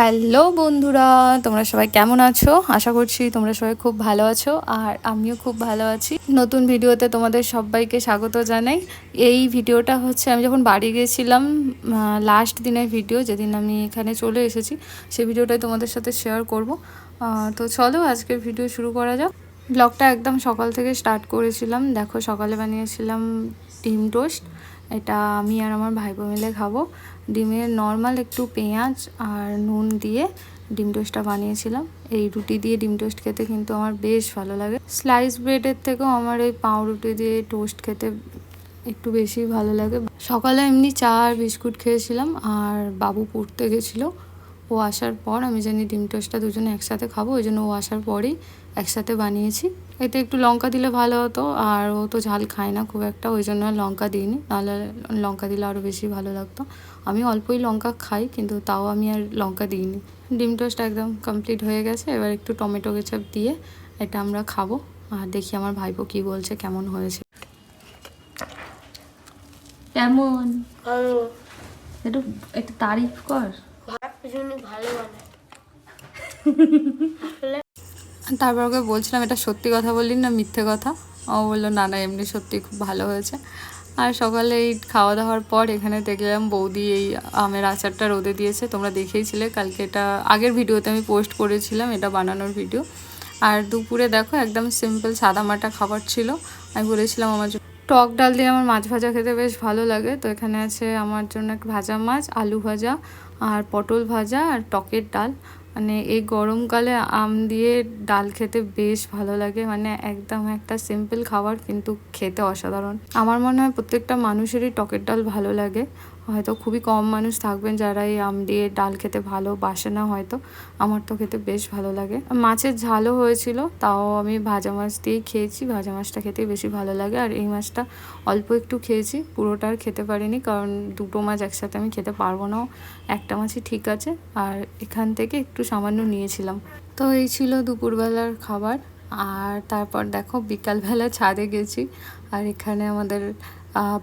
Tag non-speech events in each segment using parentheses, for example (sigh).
Hello বন্ধুরা, তোমরা সবাই কেমন আছো? আশা করছি তোমরা সবাই খুব ভালো আছো আর আমিও খুব ভালো আছি। নতুন ভিডিওতে তোমাদের সবাইকে স্বাগত জানাই। এই ভিডিওটা হচ্ছে, আমি যখন বাড়ি গেছিলাম লাস্ট দিনের ভিডিও, যেদিন আমি এখানে চলে এসেছি সেই ভিডিওটাই তোমাদের সাথে শেয়ার করব। তো চলো আজকের ভিডিও শুরু করা যাক। ব্লগটা একদম সকাল থেকে স্টার্ট করেছিলাম। দেখো, সকালে বানিয়েছিলাম ডিম টোস্ট। এটা আমি আর আমার ভাইপো মিলে খাব। ডিমের নর্মাল একটু পেঁয়াজ আর নুন দিয়ে ডিম টোস্টটা বানিয়েছিলাম। এই রুটি দিয়ে ডিম টোস্ট খেতে কিন্তু আমার বেশ ভালো লাগে। স্লাইস ব্রেডের থেকেও আমার এই পাউরুটি দিয়ে টোস্ট খেতে একটু বেশি ভালো লাগে। সকালে এমনি চা আর বিস্কুট খেয়েছিলাম আর বাবু পড়তে গেছিল। ও আসার পর আমি জানি ডিম টোস্টটা দুজনে একসাথে খাব ওই জন্য ও আসার পরেই একসাথে বানিয়েছি। এতে একটু লঙ্কা দিলে ভালো হতো আর ও তো ঝাল খায় না খুব একটা ওই জন্য আর লঙ্কা দিইনি। নাহলে লঙ্কা দিলে আরও বেশি ভালো লাগতো। আমি অল্পই লঙ্কা খাই কিন্তু তাও আমি আর লঙ্কা দিইনি। ডিম টোস্ট একদম কমপ্লিট হয়ে গেছে এবার একটু টমেটো কেচাপ দিয়ে এটা আমরা খাব আর দেখি আমার ভাইপো কী বলছে কেমন হয়েছে। কেমন? একটু একটু তারিফ কর। বানায় (laughs) তারপর ওকে বলছিলাম, এটা সত্যি কথা বললি না মিথ্যে কথা? ও বলল, না না, এমনি সত্যি খুব ভালো হয়েছে। আর সকালে এই খাওয়া দাওয়ার পর এখানে দেখলাম বৌদি এই আমের আচারটা রোদে দিয়েছে। তোমরা দেখেইছিলে, কালকে এটা, আগের ভিডিওতে আমি পোস্ট করেছিলাম, এটা বানানোর ভিডিও। আর দুপুরে দেখো, একদম সিম্পল সাদামাটা খাবার ছিল। আমি বলেছিলাম আমার টক ডাল দিয়ে আমার মাছ ভাজা খেতে বেশ ভালো লাগে। তো এখানে আছে আমার জন্য ভাজা মাছ, আলু ভাজা আর পটল ভাজা আর টকের ডাল। মানে এই গরমকালে আম দিয়ে ডাল খেতে বেশ ভালো লাগে। মানে একদম একটা সিম্পল খাবার কিন্তু খেতে অসাধারণ। আমার মনে হয় প্রত্যেকটা মানুষেরই টকের ডাল ভালো লাগে। হয়তো খুবই কম মানুষ থাকবেন যারা এই আম দিয়ে ডাল খেতে ভালোবাসে না হয়তো। আমার তো খেতে বেশ ভালো লাগে। মাছের ঝালও হয়েছিল, তাও আমি ভাজা মাছ দিয়েই খেয়েছি। ভাজা মাছটা খেতে বেশি ভালো লাগে। আর এই মাছটা অল্প একটু খেয়েছি, পুরোটা আর খেতে পারিনি, কারণ দুটো মাছ একসাথে আমি খেতে পারব না। একটা মাছই ঠিক আছে, আর এখান থেকে একটু সামান্য নিয়েছিলাম। তো এই ছিল দুপুরবেলার খাবার। আর তারপর দেখো, বিকালবেলা ছাদে গেছি। আর এখানে আমাদের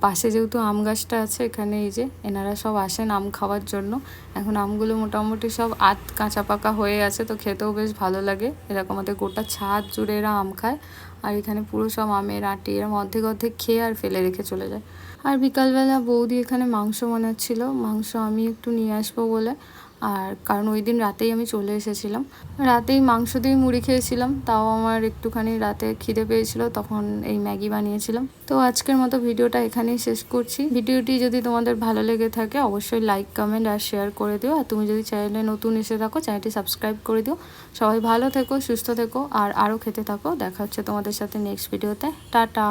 পাশে যেহেতু আম গাছটা আছে এখানে, এই যে এনারা সব আসেন আম খাওয়ার জন্য। এখন আমগুলো মোটামুটি সব আত কাঁচা পাকা হয়ে আছে, তো খেতেও বেশ ভালো লাগে। এরকম আমাদের গোটা ছাদ জুড়ে এরা আম খায়। আর এখানে পুরো সব আমের আটি এরম অর্ধেক অর্ধেক খেয়ে আর ফেলে রেখে চলে যায়। আর বিকালবেলা বৌদি এখানে মাংস বানাচ্ছিল। মাংস আমি একটু নিয়ে আসব বলে। আর কারণ ওই দিন রাতেই আমি চলে এসেছিলাম। রাতেই মাংস দিয়ে মুড়ি খেয়েছিলাম। তাও আমার একটুখানি রাতে খিদে পেয়েছিল। তখন এই ম্যাগি বানিয়েছিলাম। তো আজকের মতো ভিডিওটা এখানেই শেষ করছি। ভিডিওটি যদি তোমাদের ভালো লেগে থাকে, অবশ্যই লাইক কমেন্ট আর শেয়ার করে দিও। আর তুমি যদি চ্যানেলে নতুন এসে থাকো চ্যানেলটি সাবস্ক্রাইব করে দিও। সবাই ভালো থেকো, সুস্থ থেকো, আর আরও খেতে থাকো। দেখা হচ্ছে সাথে নেক্সট ভিডিওতে টাটা।